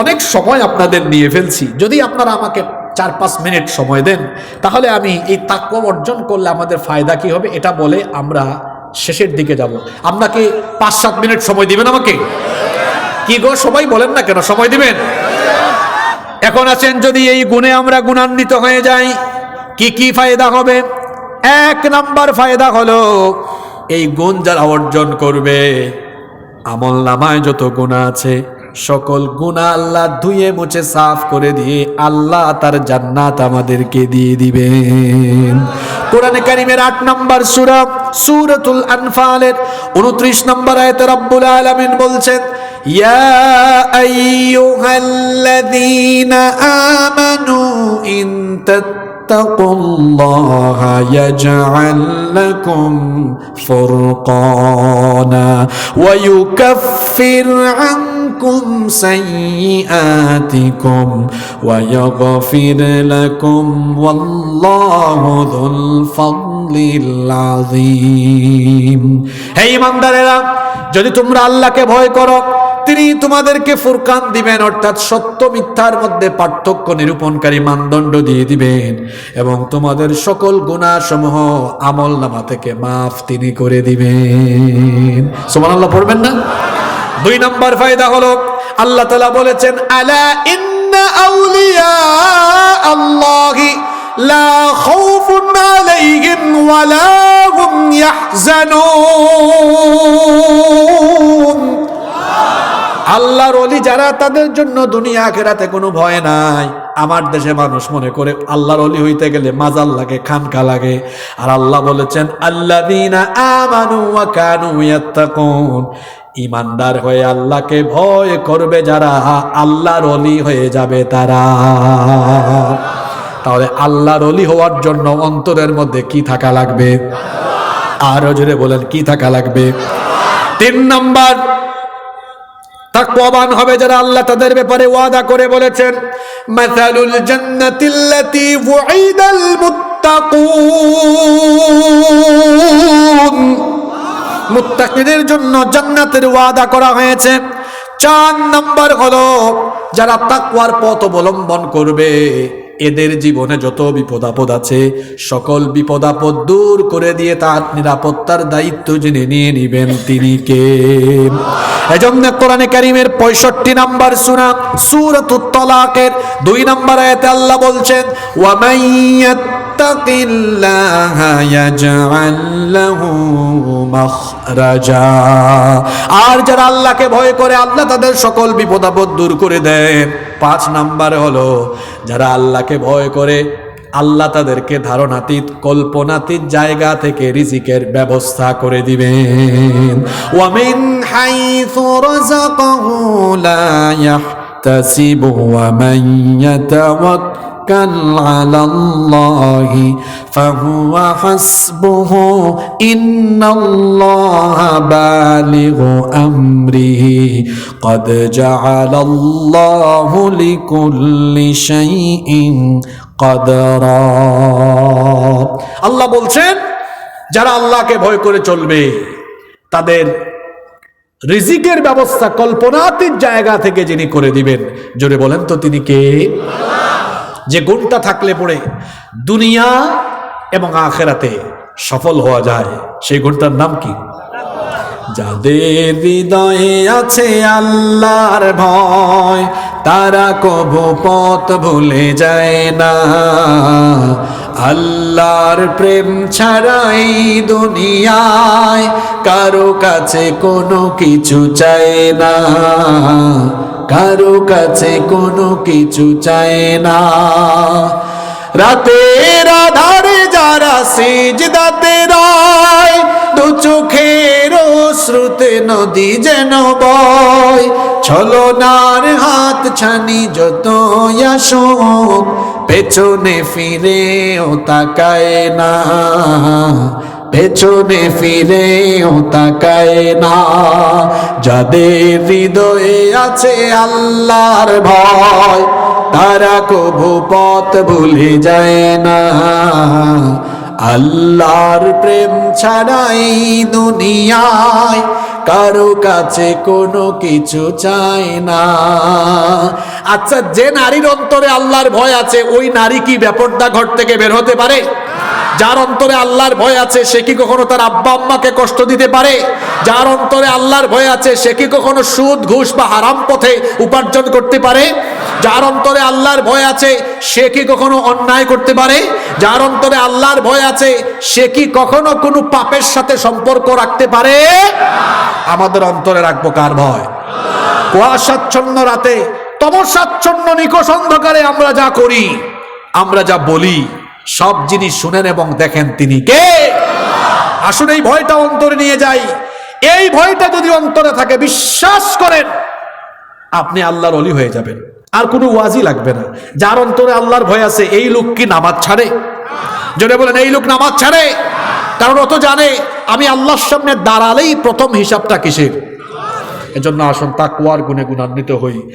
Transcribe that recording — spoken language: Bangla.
অনেক সময় আপনাদের নিয়ে ফেলছি। যদি আপনারা আমাকে চার পাঁচ মিনিট সময় দেন, তাহলে আমি এই তাক্য অর্জন করলে আমাদের ফায়দা কি হবে? এটা বলে আমরা শেষের দিকে যাব। আপনাকে পাঁচ সাত মিনিট সময় দিবেন আমাকে? কি গো, সবাই বলেন না কেন? সময় দিবেন? এখন আছেন যদি এই গুণে আমরা গুণান্বিত হয়ে যাই, কি কি ফায়দা হবে? এক নাম্বার ফায়দা হলো, এই গুণ যারা অর্জন করবে আমল নামায় যত গুণা আছে, সকল গুণা আল্লাহ ধুয়ে মুছে সাফ করে দিয়ে আল্লাহ তার জান্নাত আমাদেরকে দিয়ে দিবেন। কোরআনে কারিমের আট নম্বর সুরা, সুরাতুল আনফালের উনত্রিশ নম্বর আয়তে রব্বুল আলামিন বলছেন, ইয়া আইয়ুহাল্লাযীনা আমানু ইন اتقوا الله يجعل لكم فرقانا ويكفر عنكم سيئاتكم ويغفر لكم والله ذو الفضل العظيم হে ইমানদারেরা যদি তোমরা আল্লাহকে ভয় করো তিনি তোমাদেরকে ফুরকান দিবেন, অর্থাৎ সত্য মিথ্যার মধ্যে পার্থক্য নিরূপণকারী মানদণ্ড দিয়ে দিবেন। এবং তোমাদের সকল গুণাসমূহ আমল নামা থেকে মাফ তিনি করে দিবেন। সোমান আল্লাহ পড়বেন না? দুই নম্বর ফায়দা হলো, আল্লাহ তালা বলেছেন, আলা ইন্না আউলিয়া আল্লাহি লা খাউফুন আলাইহিম ওয়ালা হুম ইয়াহজানুন। আল্লাহর অলি যারা তাদের জন্য দুনিয়া আখেরাতে কোনো ভয় নাই। আমার দেশে মানুষ মনে করে আল্লাহর অলি হইতে গেলে মাজাল লাগে, খানকা লাগে। আর আল্লাহ বলেছেন, আল্লাযীনা আমানু ইমানদার হয়ে আল্লাহকে ভয় করবে যারা, আল্লাহর অলি হয়ে যাবে তারা। তাহলে আল্লাহর অলি হওয়ার জন্য অন্তরের মধ্যে কি থাকা লাগবে? আরও জোরে বলেন, কি থাকা লাগবে? তিন নাম্বার তাকওয়াবান হবে যারা আল্লাহ তাদের ব্যাপারে ওয়াদা করে বলেছেন। মাসালুল জান্নাতিল্লাতী ওয়াইদাল মুত্তাকুন। মুত্তাকিদের জন্য জান্নাতের ওয়াদা করা হয়েছে। চার নম্বর হলো, যারা তাকওয়ার পথ অবলম্বন করবে। এদের জীবনে যত বিপদ আপদ আছে, সকল বিপদ আপদ দূর করে দিয়ে তার নিরাপত্তার দায়িত্ব জেনে নিয়ে নিবেন তিনি কে। এজন্য কোরআনে কারিমের পঁয়ষট্টি নাম্বার সুরা সুরত তলাকের দুই নাম্বার আয়াতে আল্লাহ বলছেন ওয়ামাইয়াত يتق الله يجعل له مخرجا আর যারা আল্লাহকে ভয় করে আল্লাহ তাদের সকল বিপদ আপদ দূর করে দেন পাঁচ নাম্বার হলো যারা আল্লাহকে ভয় করে আল্লাহ তাদেরকে ধারণাতীত কল্পনাতীত জায়গা থেকে রিজিকের ব্যবস্থা করে দিবেন ওয়ামিন হাইথু রাযাকাহু লা ইয়াহতাসিবু ওয়া মান ইয়াতাওয়াক্কাল توكل على الله فهو حسبه إن الله بالغ أمره قد جعل الله لكل شيء قدرا আল্লাহ বলছেন যারা আল্লাহকে ভয় করে চলবে তাদের রিজিকের ব্যবস্থা কল্পনাতীত জায়গা থেকে যিনি করে দিবেন জোরে বলেন তো তিনি কে যে গুণটা থাকলে পড়ে দুনিয়া এবং আখেরাতে সফল হওয়া যায়, সেই গুণটার নাম কি? যাদের হৃদয়ে আছে আল্লাহর ভয়, তারা কবু পথ ভুলে যায় না। আল্লাহর প্রেম ছাড়াই দুনিয়ায় কারও কাছে কোনো কিছু চায় না। কারও কাছে কোনো কিছু চায় না। রাতের আধারে যারা সেজদাতে রয়, দু চোখের শ্রুতে নদী যেন বয়। ছলনার হাত ছানি যত আসুক, পেছনে ফিরে ও তাকায় না। পেছনে ফিরে ও তাকায় না। যাদের হৃদয়ে আছে আল্লাহর ভয়, তারা কভু পথ ভুলে যায় না। আল্লাহর প্রেম ছাড়াই দুনিয়ায় কারও কাছে কোনো কিছু চায় না। আচ্ছা যে নারীর অন্তরে আল্লাহর ভয় আছে, ওই নারী কি ব্যাপারটা ঘর থেকে বের হতে পারে? যার অন্তরে আল্লাহর ভয় আছে, সে কি কখনো তার আব্বা আম্মাকে কষ্ট দিতে পারে? যার অন্তরে আল্লাহর ভয় আছে, সে কি কখনো সুদ, ঘুষ বা হারাম পথে উপার্জন করতে পারে? যার অন্তরে আল্লাহর ভয় আছে, সে কি কখনো অন্যায় করতে পারে? যার অন্তরে আল্লাহর ভয় আছে, সে কি কখনো কোনো পাপের সাথে সম্পর্ক রাখতে পারে? আমাদের অন্তরে রাখব কার ভয়? কুয়াশাচ্ছন্ন রাতে, তমসাচ্ছন্ন নিকষ অন্ধকারে আমরা যা করি, আমরা যা বলি সব জিনিস শুনেন এবং দেখেন তিনি কে। আসলে এই ভয়টা অন্তরে নিয়ে যাই। এই ভয়টা যদি অন্তরে থাকে, বিশ্বাস করেন, আপনি আল্লাহর অলি হয়ে যাবেন। আর কোনো ওয়াজি লাগবে না। যার অন্তরে আল্লাহর ভয় আছে, এই লোক কি নামাজ ছাড়ে? যদি বলেন, এই লোক নামাজ ছাড়ে। কারণ অত জানে, আমি আল্লাহর সামনে দাঁড়ালেই প্রথম হিসাবটা কিসের? এজন্য আসুন তা তাকুয়ার গুণে গুণান্বিত হই।